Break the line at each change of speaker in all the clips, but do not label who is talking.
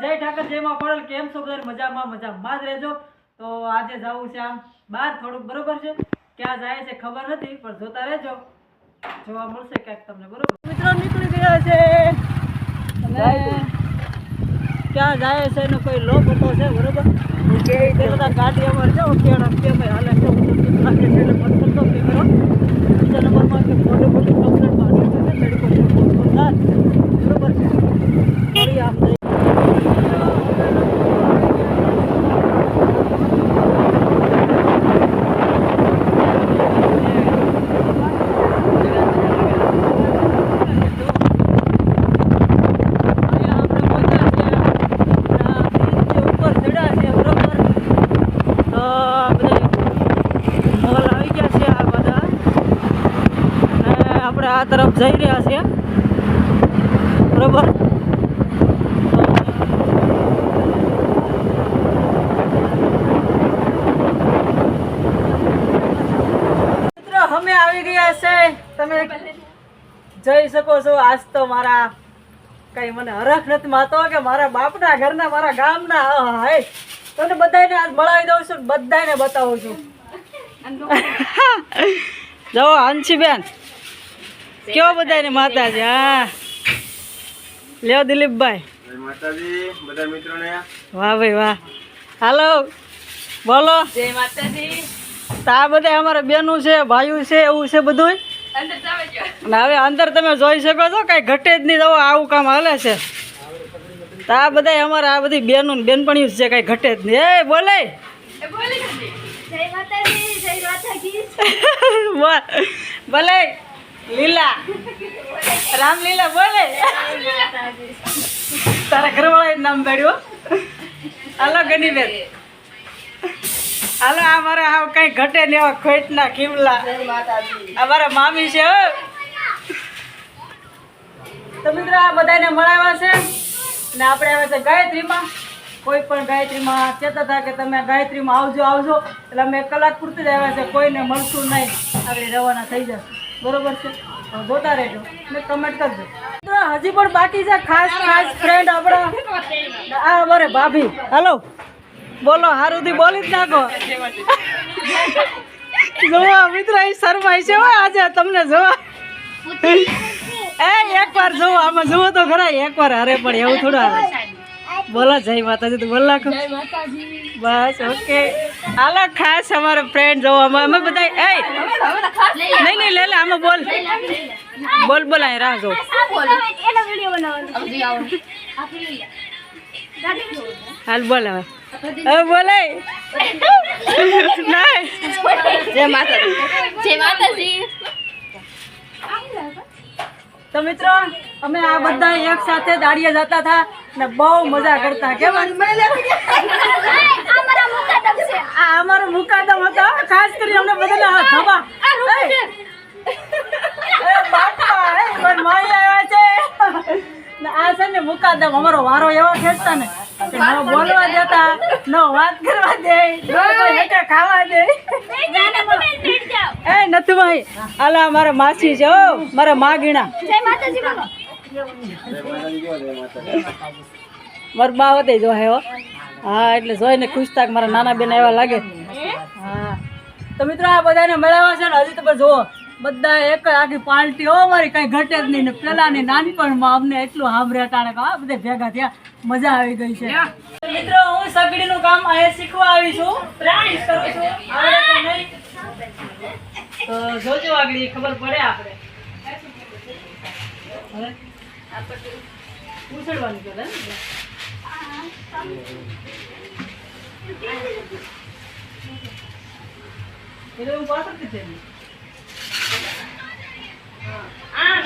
જય ઠાકર જય માં પડેલ. કેમ છો બધા? મજામાં મજામાં. જ રહેજો. તો આજે જવું છે આમ બહાર થોડુંક બરોબર છે? ક્યાં જાય છે ખબર નથી પણ જોતા રહેજો. જોવા મળશે ક્યાંક તમને બરોબર? મિત્રો નીકળી ગયા છે. ક્યાં જાય છે એનો કોઈ લો પતો છે બરોબર? બધા ગાડી અમારે છે ઓકે કે ભાઈ હાલે છે બીજા નંબરમાં ફોટો ફોટો કમ્પ્લેટ મારી છે તડકો છે ફોટો થાય બરોબર ફરી આમ જઈ અહીંયા આપણે પહોંચ્યા છીએ આ બ્રિજ ઉપર ચડ્યા છીએ બરોબર તો બધા મોલ આવી ગયા છે આ બધા અને આપણે આ તરફ જઈ રહ્યા છીએ બરોબર? મિત્રો અમે આવી ગયા છે. તમે જઈ શકો છો. આજ તો મારા કઈ મને હરખ નથી માતો કે મારા બાપના ઘરના મારા ગામના હાય તમને બધાને આજ મળાવી દઉં છું ને બધાને બતાવું છું. જો હંસીબેન. કેવો બધાને માતા છે હા. લ્યો દિલીપભાઈ.
માતાજી બધા મિત્રોને.
વાહ ભાઈ વાહ. હાલો બોલો.
જય માતાજી.
તા બધા અમારા બેનું છે ભાઈઓ છે એવું છે બધું હવે અંદર તમે જોઈ શકો છો કઈ ઘટે જ નહીં તો આવું કામ હાલે છે. તો આ બધા અમારા આ બધી બેનો ને બેનપણીઓ છે કઈ ઘટે જ નહીં. એ બોલે.
એ
લીલા. રામલીલા બોલે. તારા ઘરવાળા નામ પાડ્યું હાલો ગનીબેન. હાલો, આ મારા આ કઈ ઘટે ને એવા ખોટના ખીમલા. અમારા મામી છે તો મિત્રો, આ બધાને મળાવ્યા છે. ને આપણે આવે છે ગાયત્રીમાં. કોઈ પણ ગાયત્રીમાં કહેતા હતા કે તમે ગાયત્રીમાં આવજો આવજો. એટલે અમે કલાક પૂરતી જ આવ્યા છે, કોઈને મળશું નહીં. આપણે રવાના થઈ જશે. બરોબર છે? જોતા રહેજો. ને કમેન્ટ કરજો. મિત્રો હજી પણ બાકી છે ખાસ ખાસ ફ્રેન્ડ આપણા. આ અમારે ભાભી. હાલો બોલો હારુથી બોલી જ નાખો. જોવા મિત્ર એ શરમાય છે હો આજે તમને જોવા. એ એકવાર જોવો આમાં જોવો તો ખરા એકવાર હારે પણ એવું થોડું હારે બોલો જય માતાજી તું બોલ નાખો. બસ ઓકે. હાલો ખાસ અમારો ફ્રેન્ડ જોવો. અમે અમે બધા એ! નહીં નહીં લે લે આમાં બોલ. બોલ બોલ અહીં રાહ જો હાલ બોલ હવે. હવે બોલાય નહીં
જય માતાજી. જય માતાજી.
તો મિત્રો અમે આ બધા એક સાથે દાડીએ જતા હતા ને બહુ મજા કરતા કેમ? આ અમારો મુકાદમ હતો ખાસ કરી અમને બધાને આ ધબા આ છે ને મુકાદમ અમારો વારો એવો ખેંચતા ને કે ન બોલવા દેતા ન વાત કરવા દે ન ખાવા દે. એ નથી ભાઈ. આલા મારા માસી છે ઓ મારા માગીણા. મારા બા હોતે જો હે હો. હા એટલે જોઈને ખુશ થાક મારા નાના બેન એવા લાગે. હા? તો મિત્રો આ બધાને મેળવ્યા છે ને હજી તો જુઓ. બધા એક આખી પાર્ટી હો મારી કઈ ઘટે જ નહીં ને પેલાની નાનપણમાં અમને એટલું સાંભળ્યા કે આ બધા ભેગા થયા. મજા આવી ગઈ છે. મિત્રો હું સગડીનું કામ અહીંયા શીખવા આવી છું. કરું તો જોજો આગળ ખબર પડે આપણે હવે? ઉછળવાની કરે ને એટલે. હું પાછળથી જઈ
આ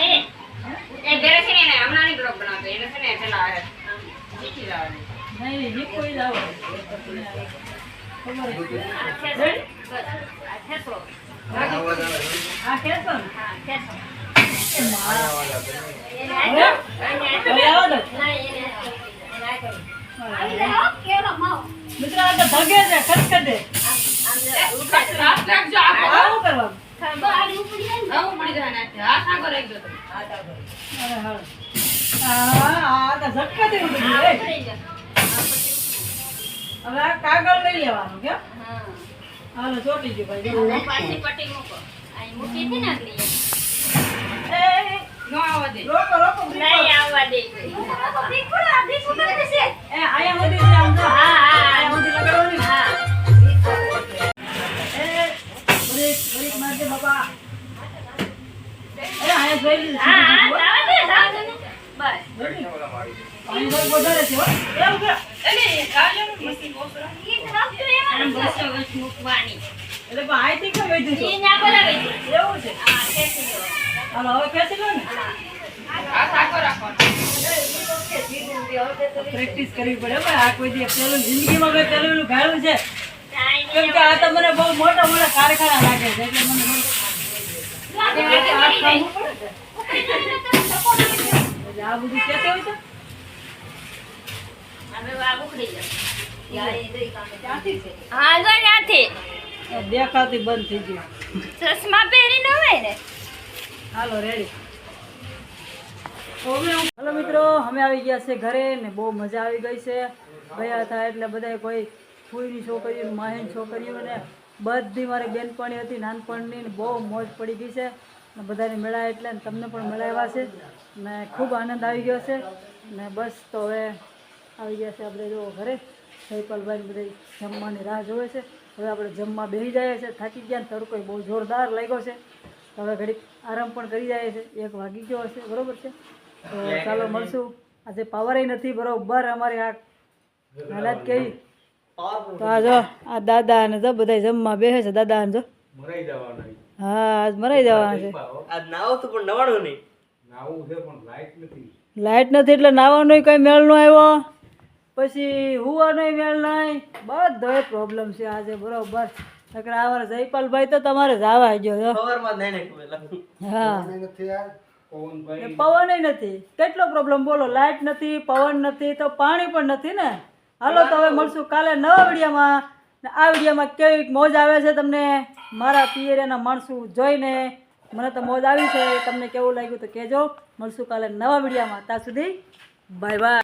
હવે? કાગળ લઈ લેવાનું કે
હા
હાલો ચોટી ગયું ભાઈ જો.
પાછી પટી મૂકો અહીં મૂકી હતી ને આગલી એ. નો આવવા દે
એ, રોકો રોકો બ્રેક
નહીં
કરો.
આવવા દે
એ આયા છે આમ તો
હા, હા, હા.
આયા સુધી લગાડવાની.
હા
એ, બ્રેક, બ્રેક મારજે બાબા એ, આયા જોઈ લીધું.
હા હા આવા દે આવા દે. બસ
પાણી વધારે છે હો. એ,
કે
એટલે આયથી કેમ વધ્યું પ્રેક્ટિસ કરવી પડે આ કોઈ દી પેલું જિંદગીમાં કોઈ પેલું છે આ તમને બહુ મોટા મોટા કારખાના લાગે છે આ. બધું કહેતો હોય
હા ત્યાંથી
દેખાતી બંધ થઈ
ચશ્મા હોય ને?
હાલો રેડી હલો મિત્રો અમે આવી ગયા છે ઘરે ને બહુ મજા આવી ગઈ છે. ગયા હતા એટલે બધા કોઈ ફૂઈની છોકરીઓ માહિન છોકરીઓ ને બધી મારી બેનપણી હતી નાનપણની બહુ મોજ પડી ગઈ છે. ને બધાને મળ્યા એટલે તમને પણ મેળાવ્યા છે ને ખૂબ આનંદ આવી ગયો છે. ને બસ તો હવે આવી ગયા છે આપણે જો ઘરે. સૈપાલભાઈ બધા જમવાની રાહ જોવે છે. હવે આપણે જમવા બેસી જાય છે થાકી ગયા ને તડકો બહુ જોરદાર લાગ્યો છે. હવે ઘડીક આરામ પણ કરી જાય છે એક વાગી ગયો હશે. બરાબર છે? તો ચાલો મળશું. આજે પાવર નથી. બરોબર અમારી આ હાલત કેવી? તો આ જો આ દાદા અને જો બધા જમવા બેસે છે. દાદા ને જો. હા આજ મરાઈ જવાના છે.
આજ નાવો તો પણ નવાણું નહીં.
લાઇટ નથી. એટલે નાવાનો કઈ મેળ નો આવ્યો. પછી હુવાનો મેળ નહીં બધો પ્રોબ્લેમ છે આજે બરોબર. નકર અમારે જયપાલભાઈ તો તમારે જ આવવા ગયો જો હા. પવન નથી કેટલો પ્રોબ્લેમ બોલો લાઇટ નથી પવન નથી તો પાણી પણ નથી ને. હાલો તો હવે મળશું કાલે નવા વિડીયોમાં. આ વિડીયોમાં કેવી મોજ આવે છે તમને. મારા પિયરેના માણસો જોઈને મને તો મોજ આવી છે. તમને કેવું લાગ્યું તો કહેજો. મળશું કાલે નવા વિડીયોમાં. ત્યાં સુધી બાય બાય